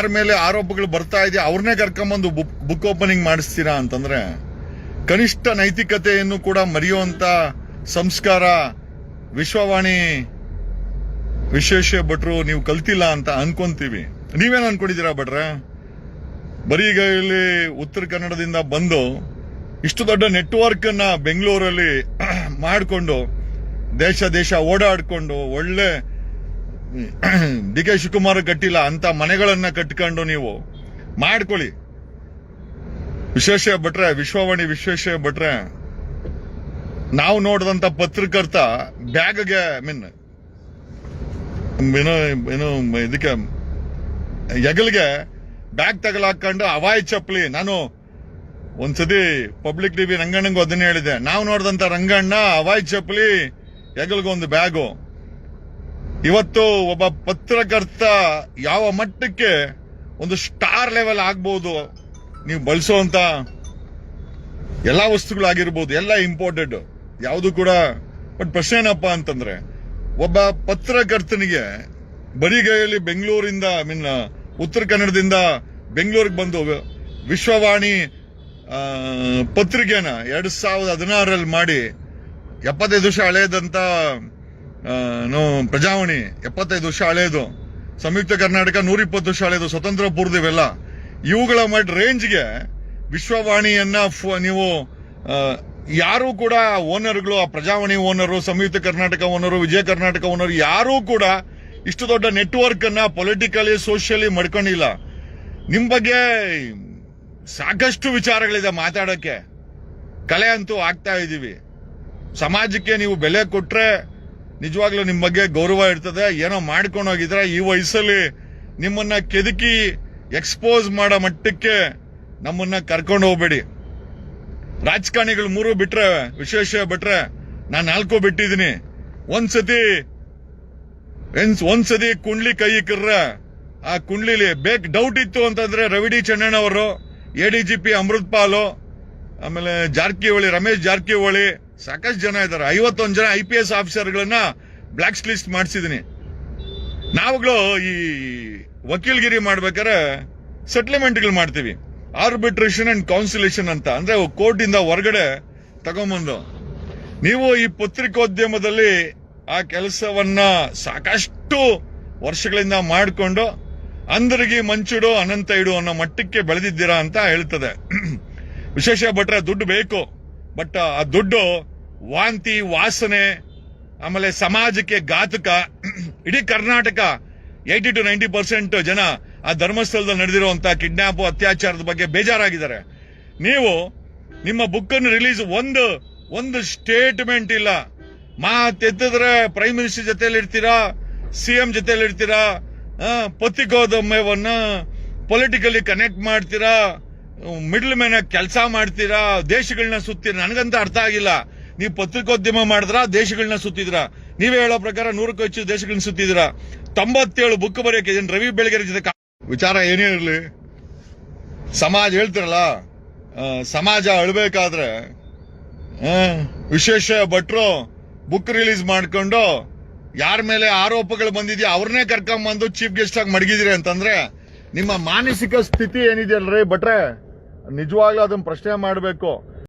ಯಾರ ಮೇಲೆ ಆರೋಪಗಳು ಬರ್ತಾ ಇದೆಯಾ ಅವ್ರನ್ನೇ ಕರ್ಕೊಂಬಂದು ಬುಕ್ ಓಪನಿಂಗ್ ಮಾಡಿಸ್ತೀರಾ ಅಂತಂದ್ರೆ, ಕನಿಷ್ಠ ನೈತಿಕತೆಯನ್ನು ಕೂಡ ಮರೆಯುವಂತ ಸಂಸ್ಕಾರ ವಿಶ್ವವಾಣಿ ವಿಶೇಷ ಭಟ್ರು ನೀವು ಕಲ್ತಿಲ್ಲ ಅಂತ ಅನ್ಕೊಂತೀವಿ. ನೀವೇನು ಅನ್ಕೊಂಡಿದ್ದೀರಾ ಭಟ್ರೆ? ಬರೀ ಇಲ್ಲಿ ಉತ್ತರ ಕನ್ನಡದಿಂದ ಬಂದು ಇಷ್ಟು ದೊಡ್ಡ ನೆಟ್ವರ್ಕ್ ಅನ್ನ ಬೆಂಗಳೂರಲ್ಲಿ ಮಾಡಿಕೊಂಡು, ದೇಶ ದೇಶ ಓಡಾಡಿಕೊಂಡು, ಒಳ್ಳೆ ಡಿ ಕೆ ಶಿವಕುಮಾರ್ ಕಟ್ಟಿಲ್ಲ, ಅಂತ ಮನೆಗಳನ್ನ ಕಟ್ಕೊಂಡು ನೀವು ಮಾಡ್ಕೊಳ್ಳಿ. ವಿಶೇಷ ಭಟ್ರೆ, ವಿಶ್ವವಾಣಿ ವಿಶೇಷ ಭಟ್ರೆ, ನಾವು ನೋಡಿದಂತ ಪತ್ರಕರ್ತ ಬ್ಯಾಗ್ಗೆ ಮೀನ್ ಏನೋ, ಏನು, ಇದಕ್ಕೆ, ಹೆಗಲ್ಗೆ ಬ್ಯಾಗ್ ತಗಲಾಕೊಂಡು ಅವಾಯ್ ಚಪ್ಪಲಿ, ನಾನು ಒಂದ್ಸತಿ ಪಬ್ಲಿಕ್ ಟಿವಿ ರಂಗಣ್ಣಂಗೂ ಅದನ್ನ ಹೇಳಿದೆ ನಾವು ನೋಡಿದಂತ ರಂಗಣ್ಣ ಅವಾಯ್ ಚಪ್ಪಲಿ, ಹೆಗಲ್ಗೊಂದು ಬ್ಯಾಗು. ಇವತ್ತು ಒಬ್ಬ ಪತ್ರಕರ್ತ ಯಾವ ಮಟ್ಟಕ್ಕೆ ಒಂದು ಸ್ಟಾರ್ ಲೆವೆಲ್ ಆಗ್ಬೋದು, ನೀವು ಬಳಸುವಂತ ಎಲ್ಲಾ ವಸ್ತುಗಳಾಗಿರ್ಬೋದು, ಎಲ್ಲ ಇಂಪಾರ್ಟೆಂಟ್ ಯಾವುದು ಕೂಡ. ಬಟ್ ಪ್ರಶ್ನೆ ಏನಪ್ಪ ಅಂತಂದ್ರೆ, ಒಬ್ಬ ಪತ್ರಕರ್ತನಿಗೆ ಬರಿಗೈಯಲ್ಲಿ ಬೆಂಗಳೂರಿಂದ ಐ ಮೀನ್ ಉತ್ತರ ಕನ್ನಡದಿಂದ ಬೆಂಗಳೂರಿಗೆ ಬಂದು ವಿಶ್ವವಾಣಿ ಪತ್ರಿಕೆನ ಎರಡ್ ಸಾವಿರದ ಹದಿನಾರಲ್ಲಿ ಮಾಡಿ, ಎಪ್ಪತ್ತೈದು ವರ್ಷ ಹಳೆಯದಂತ ಪ್ರಜಾವಾಣಿ, ಎಪ್ಪತ್ತೈದು ವರ್ಷ ಹಳೆಯದು ಸಂಯುಕ್ತ ಕರ್ನಾಟಕ ನೂರಿಪ್ಪತ್ತು ವರ್ಷ ಹಳೆಯದು ಸ್ವತಂತ್ರ ಪೂರ್ವದಿವೆಲ್ಲ ಇವುಗಳ ಮಟ್ ರೇಂಜ್ಗೆ ವಿಶ್ವವಾಣಿಯನ್ನ ನೀವು ಯಾರು ಕೂಡ ಓನರ್ಗಳು, ಆ Prajavani owner, Samyukta Karnataka owner, Vijaya Karnataka owner, ಯಾರೂ ಕೂಡ ಇಷ್ಟು ದೊಡ್ಡ ನೆಟ್ವರ್ಕ್ ಅನ್ನ ಪೊಲಿಟಿಕಲಿ ಸೋಷಿಯಲಿ ಮಡ್ಕೊಂಡಿಲ್ಲ. ನಿಮ್ ಬಗ್ಗೆ ಸಾಕಷ್ಟು ವಿಚಾರಗಳಿದೆ ಮಾತಾಡಕ್ಕೆ. ಕಲೆ ಅಂತೂ ಆಗ್ತಾ ಇದೀವಿ. ಸಮಾಜಕ್ಕೆ ನೀವು ಬೆಲೆ ಕೊಟ್ರೆ ನಿಜವಾಗ್ಲೂ ನಿಮ್ ಬಗ್ಗೆ ಗೌರವ ಇರ್ತದೆ. ಏನೋ ಮಾಡ್ಕೊಂಡು ಹೋಗಿದ್ರೆ ಈ ವಯಸ್ಸಲ್ಲಿ ನಿಮ್ಮನ್ನ ಕೆದಕಿ ಎಕ್ಸ್ಪೋಸ್ ಮಾಡೋ ಮಟ್ಟಕ್ಕೆ ನಮ್ಮನ್ನ ಕರ್ಕೊಂಡು ಹೋಗ್ಬೇಡಿ. ರಾಜಕಾರಣಿಗಳು ಮೂರು ಬಿಟ್ರೆ, ವಿಶೇಷ ಬಿಟ್ರೆ ನಾನ್ ನಾಲ್ಕು ಬಿಟ್ಟಿದ್ದೀನಿ. ಒಂದ್ಸತಿ ಒಂದ್ಸತಿ ಕುಂಡ್ಲಿ ಕೈ ಇಕ್ಕರ್ರೆ, ಆ ಕುಂಡ್ಲಿಲಿ ಬೇಕ್ ಡೌಟ್ ಇತ್ತು ಅಂತಂದ್ರೆ ರವಿಡಿ ಚೆನ್ನಣ್ಣವರು ಎಡಿಜಿಪಿ ಅಮೃತ್ ಪಾಲು ಆಮೇಲೆ ಜಾರಕಿಹೊಳಿ, ರಮೇಶ್ ಜಾರಕಿಹೊಳಿ ಸಾಕಷ್ಟು ಜನ ಇದ್ದಾರೆ. ಐವತ್ತೊಂದು ಜನ ಐ ಪಿ ಎಸ್ ಆಫೀಸರ್ಗಳನ್ನ ಬ್ಲಾಕ್ ಲಿಸ್ಟ್ ಮಾಡಿಸಿದೀನಿ. ನಾವುಗಳು ಈ ವಕೀಲ್ಗಿರಿ ಮಾಡ್ಬೇಕಾದ್ರೆ ಸೆಟ್ಲ್ಮೆಂಟ್ಗಳು ಮಾಡ್ತೀವಿ. ಆರ್ಬಿಟ್ರೇಷನ್ ಅಂಡ್ ಕೌನ್ಸಿಲೇಷನ್ ಅಂತ. ಅಂದ್ರೆ ಕೋರ್ಟ್ ಇಂದ ಹೊರಗಡೆ ತಗೊಂಬಂದು. ನೀವು ಈ ಪತ್ರಿಕೋದ್ಯಮದಲ್ಲಿ ಆ ಕೆಲಸವನ್ನ ಸಾಕಷ್ಟು ವರ್ಷಗಳಿಂದ ಮಾಡಿಕೊಂಡು ಅಂದ್ರಿಗೆ ಮಂಚುಡು ಅನಂತ ಇಡು ಅನ್ನೋ ಮಟ್ಟಕ್ಕೆ ಬೆಳೆದಿದ್ದೀರಾ ಅಂತ ಹೇಳ್ತದೆ. ವಿಶೇಷ ಭಟ್ರೆ, ದುಡ್ಡು ಬೇಕು. ಬಟ್ ಆ ದುಡ್ಡು ವಾಂತಿ, ವಾಸನೆ, ಆಮೇಲೆ ಸಮಾಜಕ್ಕೆ ಘಾತಕ. ಇಡೀ Karnataka eighty two ninety percent ಜನ ಆ ಧರ್ಮಸ್ಥಳದಲ್ಲಿ ನಡೆದಿರುವಂತ ಕಿಡ್ನಾಪ್, ಅತ್ಯಾಚಾರದ ಬಗ್ಗೆ ಬೇಜಾರಾಗಿದ್ದಾರೆ. ನೀವು ನಿಮ್ಮ ಬುಕ್ ಅನ್ನು ರಿಲೀಸ್ ಒಂದು ಒಂದು ಸ್ಟೇಟ್ಮೆಂಟ್ ಇಲ್ಲ. ಮಾತೆತ್ತಿದ್ರೆ ಪ್ರೈಮ್ ಮಿನಿಸ್ಟರ್ ಜೊತೆಲಿ ಇರ್ತೀರಾ ಸಿಎಂ ಜೊತೆಲಿ ಇರ್ತೀರಾ ಪತ್ರಿಕೋದ್ಯಮವನ್ನ ಪೊಲಿಟಿಕಲಿ ಕನೆಕ್ಟ್ ಮಾಡ್ತೀರಾ, ಮಿಡ್ಲ್ ಮ್ಯಾನ್ ಕೆಲಸ ಮಾಡ್ತೀರಾ ದೇಶಗಳನ್ನ ಸುತ್ತೀರಾ, ನನಗಂತ ಅರ್ಥ ಆಗಿಲ್ಲ. ನೀವು ಪತ್ರಿಕೋದ್ಯಮ ಮಾಡಿದ್ರ ದೇಶಗಳನ್ನ ಸುತ್ತಿದ್ರ. ನೀವೇ ಹೇಳೋ ಪ್ರಕಾರ ನೂರಕ್ಕೂ ಹೆಚ್ಚು ದೇಶಗಳನ್ನ ಸುತ್ತಿದ್ರ. ತೊಂಬತ್ತೇಳು ಬುಕ್ ಬರೆಯೋಕೆ ರವಿ ಬೆಳಗೆರೆ ಜೊತೆ ವಿಚಾರ ಏನೇ ಇರಲಿ. ಸಮಾಜ ಹೇಳ್ತಿರಲ್ಲ ಸಮಾಜ ಅಳ್ಬೇಕಾದ್ರೆ ವಿಶೇಷ ಭಟ್ರು ಬುಕ್ ರಿಲೀಸ್ ಮಾಡ್ಕೊಂಡು ಯಾರ ಮೇಲೆ ಆರೋಪಗಳು ಬಂದಿದ್ಯಾ ಅವ್ರನ್ನೇ ಕರ್ಕೊಂಬಂದು ಚೀಫ್ ಗೆಸ್ಟ್ ಆಗಿ ಮಡಗಿದಿರಿ ಅಂತಂದ್ರೆ ನಿಮ್ಮ ಮಾನಸಿಕ ಸ್ಥಿತಿ ಏನಿದೆಯಲ್ರಿ ಭಟ್ರೆ? ನಿಜವಾಗ್ಲೂ ಅದನ್ನ ಪ್ರಶ್ನೆ ಮಾಡಬೇಕು.